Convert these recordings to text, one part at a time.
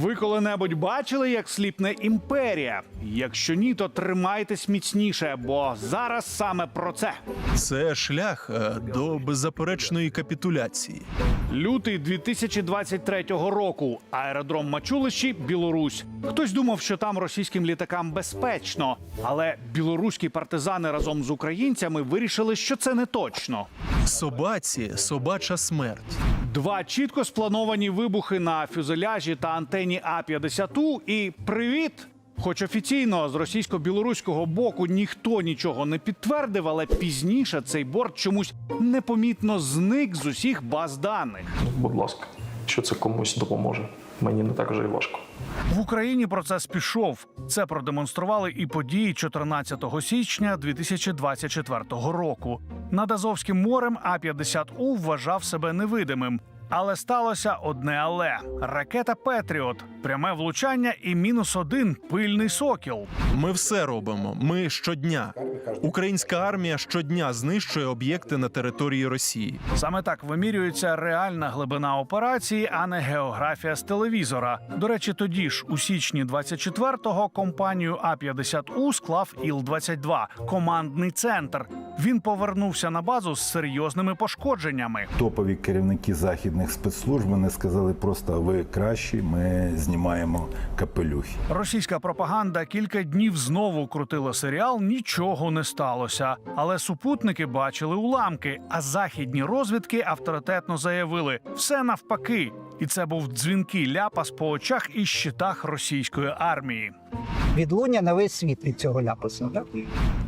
Ви коли-небудь бачили, як сліпне імперія? Якщо ні, то тримайтесь міцніше, бо зараз саме про це. Це шлях е, до беззаперечної капітуляції. Лютий 2023 року. Аеродром Мачулищі, Білорусь. Хтось думав, що там російським літакам безпечно, але білоруські партизани разом з українцями вирішили, що це не точно. Собаці собача смерть. Два чітко сплановані вибухи на фюзеляжі та антені А-50 і привіт. Хоч офіційно з російсько-білоруського боку ніхто нічого не підтвердив, але пізніше цей борт чомусь непомітно зник з усіх баз даних. Будь ласка, що це комусь допоможе. Мені не так вже і важко. В Україні процес пішов. Це продемонстрували і події 14 січня 2024 року. Над Азовським морем А-50У вважав себе невидимим. Але сталося одне але ракета Петріот, пряме влучання і мінус один пильний сокіл. Ми все робимо. Ми щодня. Українська армія щодня знищує об'єкти на території Росії. Саме так вимірюється реальна глибина операції, а не географія з телевізора. До речі, тоді ж у січні 24-го компанію А-50У склав Іл-22 – командний центр. Він повернувся на базу з серйозними пошкодженнями. Топові керівники західних спецслужб вони сказали просто ви кращі, ми знімаємо капелюхи. Російська пропаганда кілька днів знову крутила серіал. Нічого не сталося. Але супутники бачили уламки. А західні розвідки авторитетно заявили: все навпаки. І це був дзвінкий ляпас по очах і щитах російської армії. Відлуння на весь світ від цього ляпасу. Так?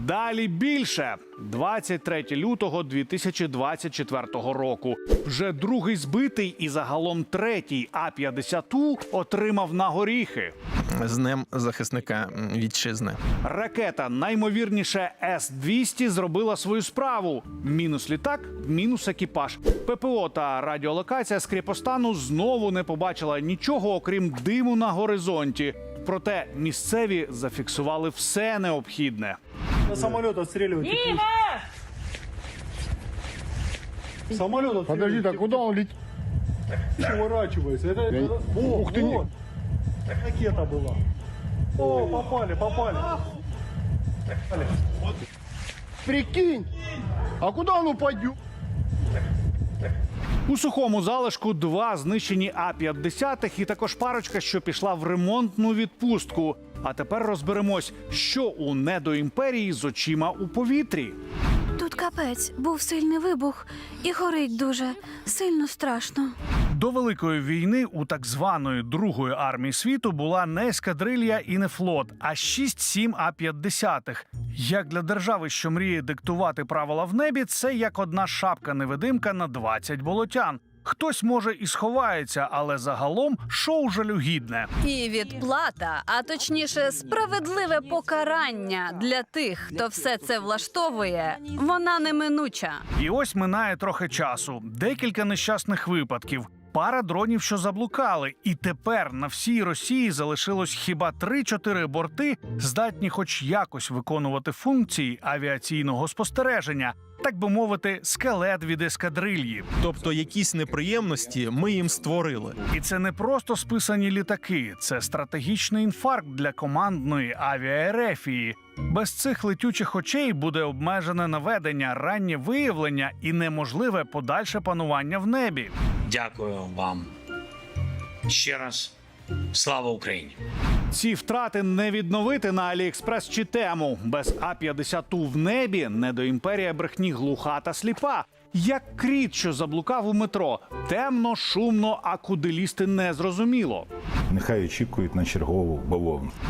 Далі більше 23 лютого 2024 року. Вже другий збитий і загалом третій А-50У отримав на горіхи. З днем захисника вітчизни. Ракета, наймовірніше, С-200 зробила свою справу. Мінус літак, мінус екіпаж. ППО та радіолокація з кріпостану знову не побачила нічого, окрім диму на горизонті. Проте місцеві зафіксували все необхідне. На самолет отстреливать. Самолет отстреливать. Подожди, так куда он летит? Уворачивается. Это, это- О, Ух ты, вот. Ракета была. О, попали, попали. Прикинь! А куда он упадет? У сухому залишку два знищені А-50 і також парочка, що пішла в ремонтну відпустку. А тепер розберемось, що у недоімперії з очима у повітрі. Тут капець, був сильний вибух і горить дуже сильно страшно. До великої війни у так званої другої армії світу була не ескадрилья і не флот, а 6-7 А-50. Як для держави, що мріє диктувати правила в небі, це як одна шапка невидимка на 20 болотян. Хтось може і сховається, але загалом шоу жалюгідне. І відплата, а точніше, справедливе покарання для тих, хто все це влаштовує, вона неминуча. І ось минає трохи часу, декілька нещасних випадків. Пара дронів, що заблукали, і тепер на всій Росії залишилось хіба 3-4 борти, здатні хоч якось виконувати функції авіаційного спостереження, так би мовити, скелет від ескадрильї. Тобто, якісь неприємності ми їм створили. І це не просто списані літаки, це стратегічний інфаркт для командної авіаерефії. Без цих летючих очей буде обмежене наведення, раннє виявлення і неможливе подальше панування в небі. Дякую вам ще раз. Слава Україні! Ці втрати не відновити на Аліекспрес чи тему. Без А-50 в небі недоімперія брехні глуха та сліпа. Як кріт, що заблукав у метро. Темно, шумно, а куди лізти не зрозуміло. Нехай очікують на чергову бавовну.